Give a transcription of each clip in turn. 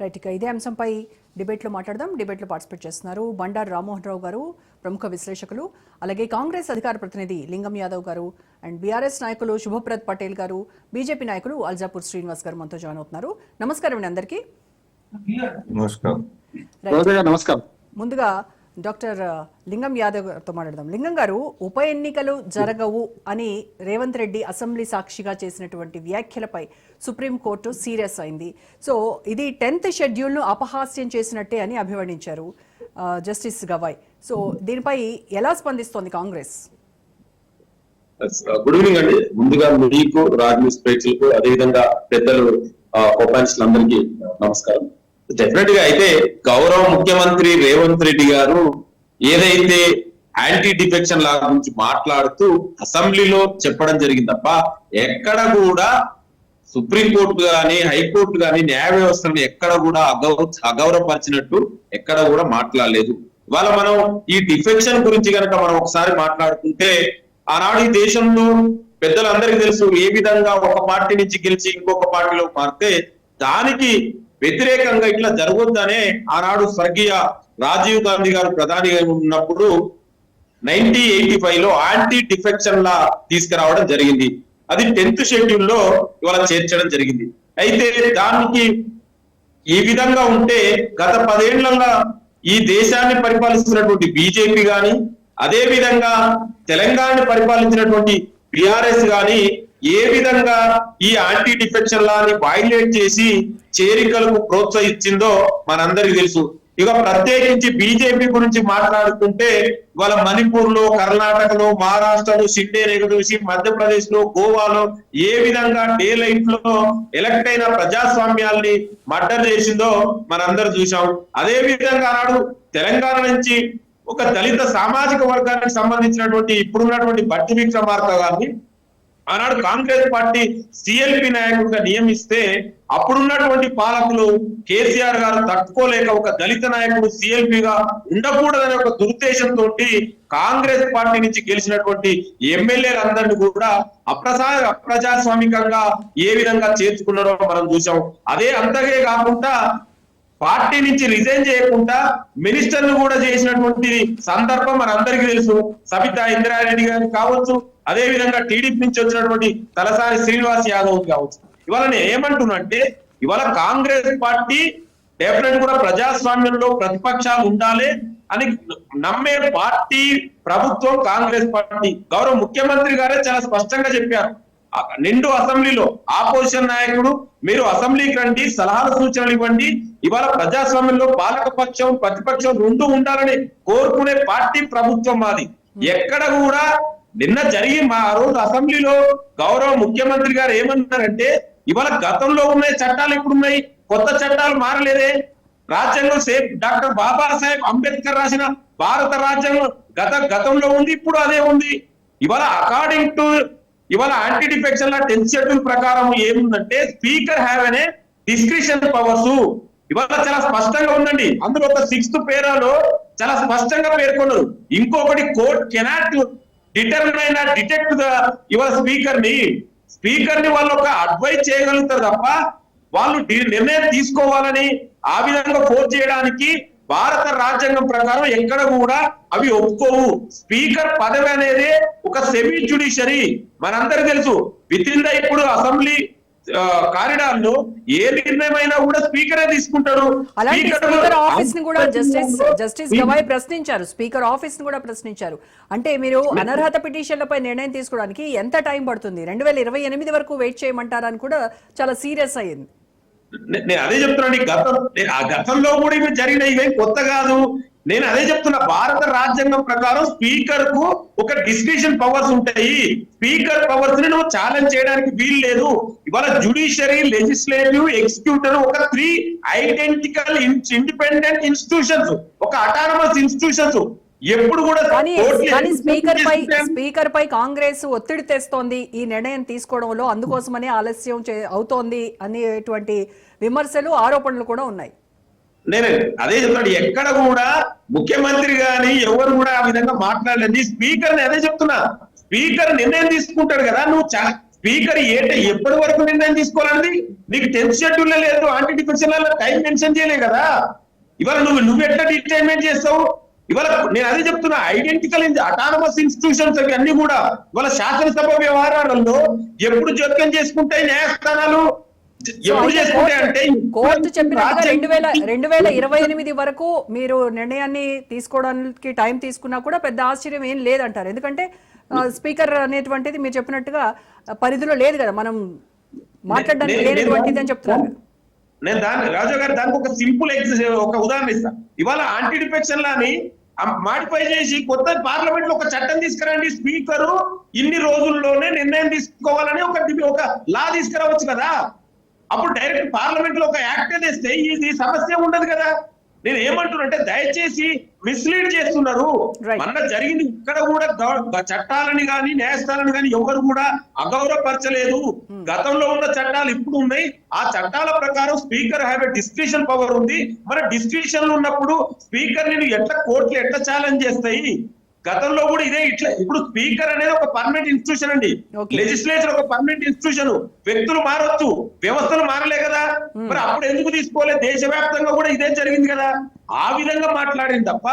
Right ఇక ఇదే అంశంపై డిబేట్లో మాట్లాడదాం. డిబేట్లో పార్టిసిపేట్ చేస్తున్నారు బండారు రామ్మోహన్ రావు గారు ప్రముఖ విశ్లేషకులు అలాగే కాంగ్రెస్ అధికార ప్రతినిధి లింగం యాదవ్ గారు అండ్ బీఆర్ఎస్ నాయకులు శుభప్రద్ పటేల్ గారు బీజేపీ నాయకులు అల్జాపూర్ శ్రీనివాస్ గారు మనతో జాయిన్ అవుతున్నారు. నమస్కారం అండి అందరికీ. నమస్కారం. ముందుగా డాక్టర్ లింగం యాదవ్ గారితో మాట్లాడదాం. లింగం గారు ఉప ఎన్నికలు జరగవు అని రేవంత్ రెడ్డి అసెంబ్లీ సాక్షిగా చేసినటువంటి వ్యాఖ్యలపై సుప్రీంకోర్టు సీరియస్ అయింది. సో ఇది టెన్త్ షెడ్యూల్ను అపహాస్యం చేసినట్టే అని అభివర్ణించారు జస్టిస్ గవాయ్. సో దీనిపై ఎలా స్పందిస్తోంది కాంగ్రెస్? గుడ్ ఈవినింగ్ uh, అండి. ముందుగా మీకు రాజ్ న్యూస్ ప్రేక్షకులకు అదేవిధంగా పెద్దలు అందరికీ నమస్కారం. డెఫినెట్గా అయితే గౌరవ ముఖ్యమంత్రి రేవంత్ రెడ్డి గారు ఏదైతే యాంటీ డిఫెక్షన్ లా గురించి మాట్లాడుతూ అసెంబ్లీలో చెప్పడం జరిగింది తప్ప ఎక్కడ కూడా సుప్రీంకోర్టు గాని హైకోర్టు గాని న్యాయ వ్యవస్థను ఎక్కడ కూడా అగౌ అగౌరవపరిచినట్టు ఎక్కడ కూడా మాట్లాడలేదు. ఇవాళ మనం ఈ డిఫెక్షన్ గురించి కనుక మనం ఒకసారి మాట్లాడుకుంటే ఆనాడు ఈ దేశంలో పెద్దలందరికీ తెలుసు ఏ విధంగా ఒక పార్టీ నుంచి గెలిచి ఇంకొక పార్టీలో మారితే దానికి వ్యతిరేకంగా ఇట్లా జరగొద్దనే ఆనాడు స్వర్గీయ రాజీవ్ గాంధీ గారు ప్రధానిగా ఉన్నప్పుడు నైన్టీన్ ఎయిటీ ఫైవ్లో యాంటీ డిఫెక్షన్ లా తీసుకురావడం జరిగింది. అది టెన్త్ షెడ్యూల్లో ఇవాళ చేర్చడం జరిగింది. అయితే దానికి ఈ విధంగా ఉంటే గత పదేళ్ళలో ఈ దేశాన్ని పరిపాలిస్తున్నటువంటి బీజేపీ గాని అదే విధంగా తెలంగాణని పరిపాలించినటువంటి బిఆర్ఎస్ గాని ఏ విధంగా ఈ యాంటీ డిఫెక్షన్ లాని వైలేట్ చేసి చేరికలకు ప్రోత్సహించిందో మనందరికి తెలుసు. ఇక ప్రత్యేకించి బీజేపీ గురించి మాట్లాడుకుంటే వాళ్ళ మణిపూర్లో కర్ణాటకలో మహారాష్ట్రలో సిడ్డే చూసి మధ్యప్రదేశ్లో గోవాలో ఏ విధంగా డే లైఫ్లో ఎలక్ట్ అయిన ప్రజాస్వామ్యాల్ని మర్డర్ చేసిందో మనందరూ చూసాం అదే విధంగా నాడు తెలంగాణ నుంచి ఒక దళిత సామాజిక వర్గానికి సంబంధించినటువంటి ఇప్పుడున్నటువంటి బట్టి విక్రమార్క గారిని ఆనాడు కాంగ్రెస్ పార్టీ సిఎల్పి నాయకుడిగా నియమిస్తే అప్పుడున్నటువంటి పాలకులు కేసీఆర్ గారు తట్టుకోలేక ఒక దళిత నాయకుడు సిఎల్పిగా ఉండకూడదనే ఒక దురుద్దేశంతో కాంగ్రెస్ పార్టీ నుంచి గెలిచినటువంటి ఎమ్మెల్యేలందరినీ కూడా అప్రసా అప్రజాస్వామికంగా ఏ విధంగా చేర్చుకున్నారో మనం చూసాం అదే అంతగే కాకుండా పార్టీ నుంచి రిజైన్ చేయకుండా మినిస్టర్లు కూడా చేసినటువంటి సందర్భం మనందరికీ తెలుసు. సబితా ఇందిరారెడ్డి గారు కావచ్చు అదే విధంగా టీడీపీ నుంచి వచ్చినటువంటి తలసాని శ్రీనివాస్ యాదవ్ కావచ్చు. ఇవాళ నేను ఏమంటున్నంటే ఇవాళ కాంగ్రెస్ పార్టీ డెఫినెట్ కూడా ప్రజాస్వామ్యంలో ప్రతిపక్షాలు ఉండాలి అని నమ్మే పార్టీ ప్రభుత్వం కాంగ్రెస్ పార్టీ. గౌరవ ముఖ్యమంత్రి గారే చాలా స్పష్టంగా చెప్పారు. నిండు అసెంబ్లీలో ఆపోజిషన్ నాయకుడు మీరు అసెంబ్లీకి రండి సలహాలు సూచనలు ఇవ్వండి. ఇవాళ ప్రజాస్వామ్యంలో పాలక పక్షం ప్రతిపక్షం రెండు ఉండాలని కోరుకునే పార్టీ ప్రభుత్వం మాది. ఎక్కడ కూడా నిన్న జరిగి మా రోజు అసెంబ్లీలో గౌరవ ముఖ్యమంత్రి గారు ఏమన్నారంటే ఇవాళ గతంలో ఉన్న చట్టాలు ఇప్పుడు ఉన్నాయి కొత్త చట్టాలు మారలేదే. రాజ్యాంగం సేఫ్ డాక్టర్ బాబాసాహెబ్ అంబేద్కర్ రాసిన భారత రాజ్యాంగం గత గతంలో ఉంది ఇప్పుడు అదే ఉంది. ఇవాళ అకార్డింగ్ టు ఇవాళ anti defection law tenth schedule ప్రకారం ఏముందంటే స్పీకర్ హ్యావ్ అనే డిస్క్రిప్షన్ పవర్స్ ఇవాళ చాలా స్పష్టంగా ఉందండి. అందులో ఒక సిక్స్త్ పేరాలో చాలా స్పష్టంగా పేర్కొన్నారు. ఇంకొకటి court cannot determine detect the ఇవాళ స్పీకర్ని. స్పీకర్ని వాళ్ళు ఒక అడ్వైజ్ చేయగలుగుతారు తప్ప వాళ్ళు నిర్ణయం తీసుకోవాలని ఆ విధంగా ఫోర్స్ చేయడానికి భారత రాజ్యాంగం ప్రకారం ఎక్కడ కూడా అవి ఒప్పుకోవు. స్పీకర్ పదవి అనేది ఒక సెమీ జుడిషరీ మనందరికి తెలుసు విత్ ఇన్ ద ఇప్పుడు అసెంబ్లీ కారిడార్లో ఏ నిర్ణయం అయినా కూడా స్పీకరే Speaker- స్పీకర్ ఆఫీస్ని కూడా జస్టిస్ జస్టిస్ గవాయ్ ప్రశ్నించారు. స్పీకర్ ఆఫీస్ని కూడా ప్రశ్నించారు. అంటే మీరు అనర్హత పిటిషన్లపై నిర్ణయం తీసుకోవడానికి ఎంత టైం పడుతుంది? రెండు వేల ఇరవై ఎనిమిది వరకు వెయిట్ చేయమంటారని కూడా చాలా సీరియస్ అయ్యింది. నేను అదే చెప్తున్నాను గతం నేను ఆ గతంలో కూడా ఇవి జరిగిన ఇవేం కొత్త కాదు. నేను అదే చెప్తున్నా భారత రాజ్యాంగం ప్రకారం స్పీకర్కు ఒక డిస్క్రిషన్ పవర్స్ ఉంటాయి. స్పీకర్ పవర్స్ని నువ్వు ఛాలెంజ్ చేయడానికి వీలు లేదు. ఇవాళ జుడిషియరీ లెజిస్లేటివ్ ఎగ్జిక్యూటివ్ ఒక త్రీ ఐడెంటికల్ ఇండిపెండెంట్ ఇన్స్టిట్యూషన్స్ ఒక అటానమస్ ఇన్స్టిట్యూషన్స్ ఎప్పుడు కూడా కానీ స్పీకర్ పై స్పీకర్ పై కాంగ్రెస్ ఒత్తిడి తెస్తోంది ఈ నిర్ణయం తీసుకోవడంలో అందుకోసమనే ఆలస్యం అవుతోంది అనేటువంటి విమర్శలు ఆరోపణలు కూడా ఉన్నాయి. నేను అదే చెప్తాడు ఎక్కడ కూడా ముఖ్యమంత్రి గాని ఎవరు కూడా ఆ విధంగా మాట్లాడలేదు స్పీకర్ని అదే చెప్తున్నా. స్పీకర్ నిర్ణయం తీసుకుంటాడు కదా. నువ్వు స్పీకర్ ఏంటి ఎప్పటి వరకు నిర్ణయం తీసుకోవాలన్నది నీకు టెన్త్ షెడ్యూల్ లేదు. ఆంటీ డిఫెన్షన్ టైం మెన్షన్ చేయలే కదా. ఇవాళ నువ్వు నువ్వు ఎట్లా డిటైన్మెంట్ చేస్తావు? ఇవాళ నేను అదే చెప్తున్నా ఐడెంటికల్ అటానమస్ ఇన్స్టిట్యూషన్స్ అవి అన్ని కూడా ఇవాళ శాసనసభ వ్యవహారాలలో ఎప్పుడు జోక్యం చేసుకుంటాయి న్యాయస్థానాలు కోర్టు- చెప్పినట్టుగా రాజ్యాంగ- రెండు వేల రెండు వేల ఇరవై ఎనిమిది వరకు మీరు నిర్ణయాన్ని తీసుకోవడానికి టైం తీసుకున్నా కూడా పెద్ద ఆశ్చర్యం ఏం లేదంటారు ఎందుకంటే స్పీకర్ అనేటువంటిది మీరు చెప్పినట్టుగా పరిధిలో లేదు కదా మనం మాట్లాడడానికి లేనటువంటిది అని చెప్తున్నారు. నేను దాని రాజు గారు దానికి ఒక సింపుల్ ఒక ఉదాహరణ ఇస్తా ఇవాళ యాంటీ డిఫెక్షన్ లాని మాడిఫై చేసి కొత్త పార్లమెంట్లో ఒక చట్టం తీసుకురండి స్పీకర్ ఇన్ని రోజుల్లోనే నిర్ణయం తీసుకోవాలని ఒక ఒక లా తీసుకురావచ్చు కదా. అప్పుడు డైరెక్ట్ పార్లమెంట్లో ఒక యాక్ట్ తెస్తే ఇది సమస్య ఉండదు కదా. నేను ఏమంటున్నానంటే దయచేసి మిస్లీడ్ చేస్తున్నారు. మన జరిగింది ఇక్కడ కూడా చట్టాలని గాని న్యాయస్థానాన్ని గాని ఎవరు కూడా అగౌరవపరచలేదు. గతంలో ఉన్న చట్టాలు ఇప్పుడు ఉన్నాయి. ఆ చట్టాల ప్రకారం speaker have a discretion power ఉంది. మన డిస్క్రిషన్ ఉన్నప్పుడు స్పీకర్ని ఎట్లా కోర్టులు ఎట్లా ఛాలెంజ్ చేస్తాయి? గతంలో కూడా ఇదే ఇట్లా ఇప్పుడు స్పీకర్ అనేది ఒక పర్మనెంట్ ఇన్స్టిట్యూషన్ అండి. లెజిస్లేచర్ ఒక పర్మనెంట్ ఇన్స్టిట్యూషన్. వ్యక్తులు మారొచ్చు వ్యవస్థలు మారలే కదా. మరి అప్పుడు ఎందుకు తీసుకోలేదు దేశవ్యాప్తంగా కూడా ఇదే జరిగింది కదా. ఆ విధంగా మాట్లాడింది తప్ప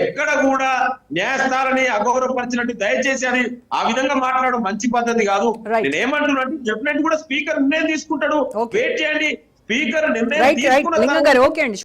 ఎక్కడ కూడా న్యాయస్థానాన్ని అగౌరవపరిచినట్టు దయచేసి అని ఆ విధంగా మాట్లాడడం మంచి పద్ధతి కాదు. నేను ఏమంటున్నా డెఫినెట్ కూడా స్పీకర్ నిర్ణయం తీసుకుంటాడు. వెయిట్ చేయండి. స్పీకర్ నిర్ణయం తీసుకున్న